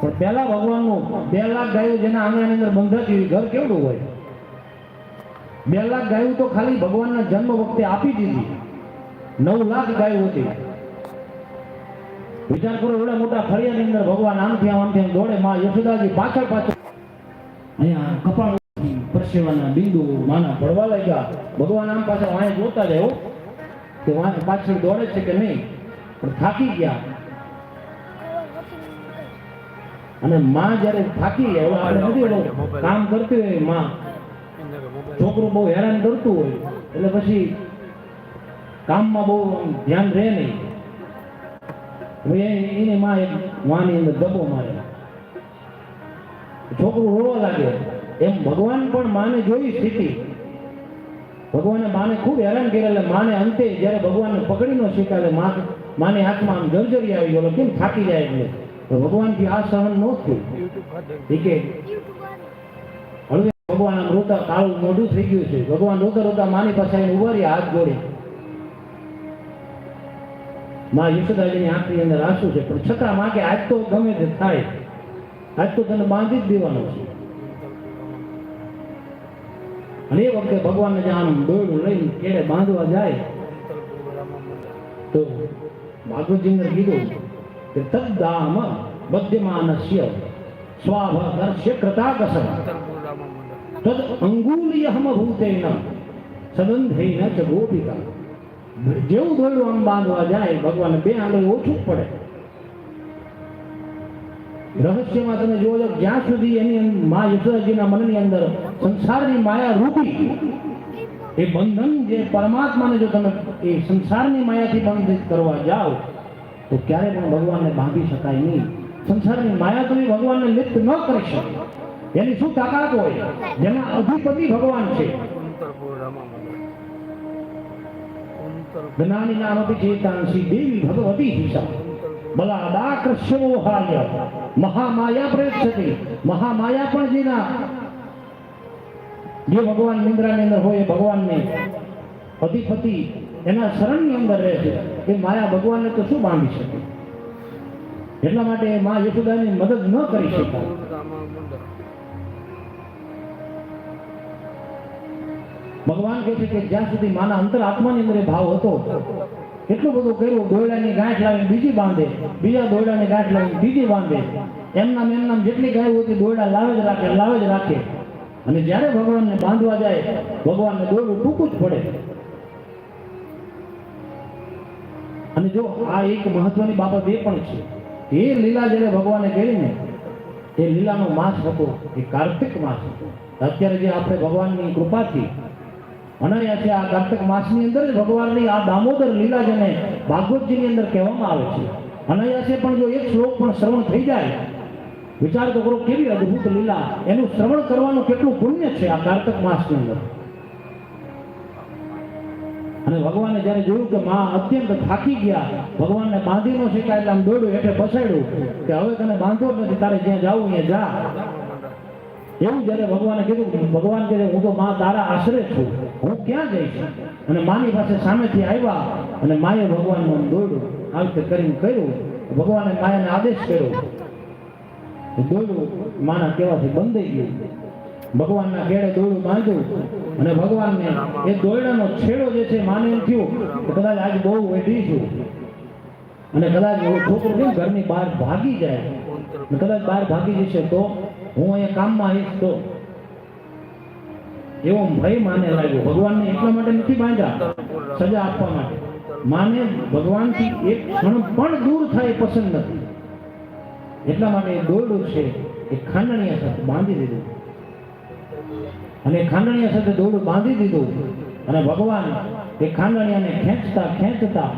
પણ પહેલા ભગવાનનું બે લાખ ગાયો જેના આંગણાની અંદર બંધાતી ઘર કેવડું હોય? બે લાખ ગાયો તો ખાલી ભગવાનના જન્મ વખતે આપી દીધી. નવ લાખ ગાયો હતી. વિચાર કરો એવડા મોટા ફળિયાની અંદર ભગવાન આમ આમથી આમ દોડે, માં યશોદાજી પાછળ પાછળ અહીંયા કપાળ પરસેવાના બિંદુ માના પડવા લાગ્યા. ભગવાન આમ પાછળ વાંહે જોતા હો. કે વાંહે પાછળ દોડે છે કે નહીં? પણ થાકી ગયા. અને માં જ્યારે થાકી જાય આપણે નથી કામ કરતી હોયમાં. છોકરું બહુ હેરાન કરતું હોય એટલે પછી કામમાં બહુ ધ્યાન રહે નહીં. એની માં એક વાની અંદર દબો મારે છોકરું રોવા લાગે. એમ ભગવાન પણ માને જોઈ સ્થિતિ. ભગવાને માને ખૂબ હેરાન કરેલા એટલે માને અંતે જ્યારે ભગવાનને પકડી ન શીખ્યા મા માની આંખમાં આમ જર્જરી આવી ગયો કેમ થાકી જાય એટલે તો ભગવાનથી આ સહન ન થયું. કે હવે ભગવાન આમ રોતા કાળું મોઢું થઈ ગયું છે. ભગવાન રોતા રોતા માની પાસે આવીને ઊભા રહ્યા, હાથ જોડી. માં યશોદાજીની આંખની અંદર આંસુ છે. પણ છતાં માં કે આજ તો ગમે તે થાય. આજ તો તને બાંધી જ દેવાનો છે. અને એ વખતે ભગવાનને જે આમ દોરડું લઈને કેડે બાંધવા જાય, તો ભાગવતજીને કીધું કે તદ્દામ મધ્યમાનસ્ય સ્વાભદર્શ્ય કૃતાકસમ તદ અંગુલિયહમ ભૂતેન સદંધેન ચ ગોપિકા જેવું દોરડું આમ બાંધવા જાય ભગવાન બે આંગળ ઓછું પડે રહસ્યમાં તમે જોવો છો જ્યાં સુધી એની મા યશોદાજીના મનની અંદર સંસારની માયા રૂપી એ બંધન જે પરમાત્માને જો તમે એ સંસારની માયાથી બંધિત કરવા જાઓ તો ક્યારે પણ ભગવાનને બાંધી શકાય નહીં સંસારની માયા તમે ભગવાનને લિપ્ત ન કરી શકો. એની શું તાકાત હોય? જેના અધિપતિ ભગવાન છે. જ્ઞાની નામપી ચેતાંશી દેવી ભગવતી હિસા. બલાદાકૃષ્યોહાય મહામાયા પ્રેક્ષતિ. મહામાયા પણ જેના જે ભગવાન નિંદ્રાની અંદર હોય એ ભગવાનને અધિપતિ એના શરણની અંદર રહે છે. એ માયા ભગવાનને તો શું બાંધી શકે? એટલા માટે મા યશોદાની મદદ ન કરી શકાય. ભગવાન કહે છે કે જ્યાં સુધી માના અંતર આત્માની અંદર ભાવ હતો એટલું બધું કર્યું દોયડાની ગાંઠ લાવીને બીજી બાંધે બીજા દોયડાની ગાંઠ લાવીને બીજી બાંધે. એમનામ એમનામ જેટલી ગાયો હતી દોયડા લાવે જ રાખે લાવે જ રાખે. અને જ્યારે ભગવાનને બાંધવા જાય ભગવાનને દોરડું ટૂંકું જ પડે. અને જો આ એક મહત્વની બાબત એ પણ છે એ લીલા જેને ભગવાને કરી ને, એ લીલાનો માસ હતો, એ કાર્તિક માસ હતો. અત્યારે જે આપણે ભગવાનની કૃપાથી અનાયાસે આ કાર્તિક માસની અંદર ભગવાનની આ દામોદર લીલા જેને ભાગવતજીની અંદર કહેવામાં આવે છે. અનાયાસે પણ જો એક શ્લોક પણ શ્રવણ થઈ જાય, વિચાર તો કરો કેવી અદ્ભુત લીલા, એનું શ્રવણ કરવાનું કેટલું પુણ્ય છે આ કાર્તક માસની અંદર. અને ભગવાને જ્યારે જોયું કે માં અત્યંત થાકી ગયા, ભગવાનને બાંધી નો શકાય એટલે આમ દોડ્યું એટલે બસાડ્યું કે હવે તને બાંધો નથી, તારે જ્યાં જાવું ત્યાં જા. એવું જ્યારે ભગવાને કીધું ભગવાન કહે, હું તો માં તારા આશરે છું, હું ક્યાં જઈશ? અને માની પાસે સામેથી આવ્યા અને માએ ભગવાનનું આમ દોડ્યું. આ રીતે કરીને કર્યું ભગવાને માયાને આદેશ કર્યો. દોડ્યું, માના કહેવાથી બંધાઈ ગયું. ભગવાનના કેળે દોરડું બાંધ્યું અને ભગવાનને એ દોરડાનો છેડો જે છે માને એમ થયું કે કદાચ આજ બહુ વધી છું. અને કદાચ એવો છોકરો કેમ ઘરની બહાર ભાગી જાય. કદાચ બહાર ભાગી જશે તો હું અહીંયા કામમાં આવીશ તો. એવો ભય માને લાગ્યો. ભગવાનને એટલા માટે નથી બાંધ્યા. સજા આપવા માટે. માને ભગવાનથી એક ક્ષણ પણ દૂર થાય પસંદ નથી. એટલા માટે દોરડું છે એ ખાંડણીયા સાથે બાંધી દીધું. અને ખાંડણિયા સાથે દોરડું બાંધી દીધું. અને ભગવાન એ ખાંડણિયાને ખેંચતા ખેંચતા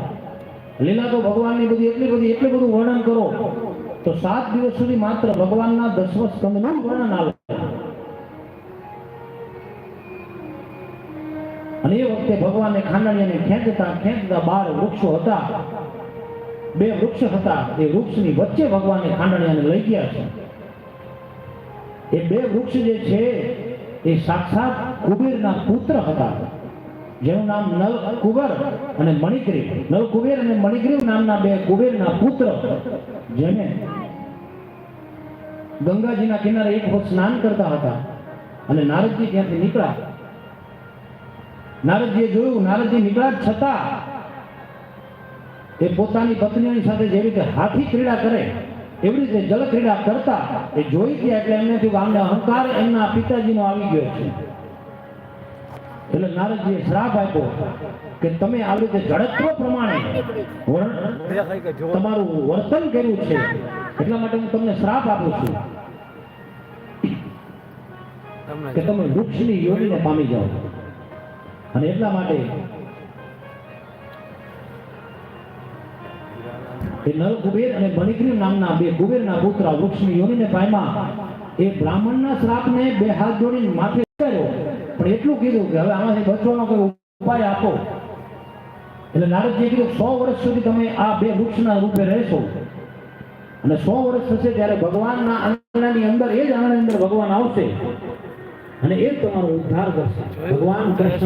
લીલા તો ભગવાનની બધી એટલી બધી, એટલું બધું વર્ણન કરો. તો સાત દિવસ સુધી માત્ર ભગવાનના દસમ સ્કંદનું વર્ણન આવે અને એ વખતે ભગવાને ખાંડણિયાને ખેંચતા ખેંચતા બાર વૃક્ષો હતા. બે વૃક્ષ હતા. એ વૃક્ષની વચ્ચે ભગવાને ખાંડણિયાને લઈ ગયા છે. એ બે વૃક્ષ જે છે એ સાક્ષાત કુબેરના પુત્ર હતા. જેનું નામ નલ કુબર અને મણિગ્રીવ. નલ કુબેર અને મણિગ્રીવ નામના બે કુબેરના પુત્ર જેને ગંગાજીના કિનારે એક વખત સ્નાન કરતા હતા અને નારદજી ત્યાંથી નીકળ્યા. નારદજીએ જોયું, નારદજી નીકળ્યા છતાં એ પોતાની પત્નીઓની સાથે જેવી રીતે હાથી ક્રીડા કરે એવી રીતે જલક્રીડા કરતા એ જોઈ ગયા એટલે એમને થયું આમને અહંકાર એમના પિતાજીનો આવી ગયો છે. એટલે નારદજીએ શ્રાપ આપ્યો કે તમે આવી રીતે જડત્વ પ્રમાણે તમારું વર્તન કર્યું છે, એટલા માટે હું તમને શ્રાપ આપું છું કે તમે વૃક્ષની યોનીને પામી જાઓ. અને એટલા માટે એ નર કુબેર અને મણિગ્રીવ નામના બે કુબેરના પુત્ર વૃક્ષની યોનીને પામ્યા એ બ્રાહ્મણના શ્રાપને બે હાથ જોડીને માથે કર્યો પણ એટલું કીધું કે હવે આમાંથી બચવાનો કોઈ ઉપાય આપો. એટલે નારદજીએ કીધું, સો વર્ષ સુધી તમે આ બે વૃક્ષના રૂપે રહેશો. અને સો વર્ષ થશે ત્યારે ભગવાનના આંગણાની અંદર, એ જ આંગણાની અંદર ભગવાન આવશે. અને એ તમારો ઉદ્ધાર કરશે. ભગવાન કૃષ્ણ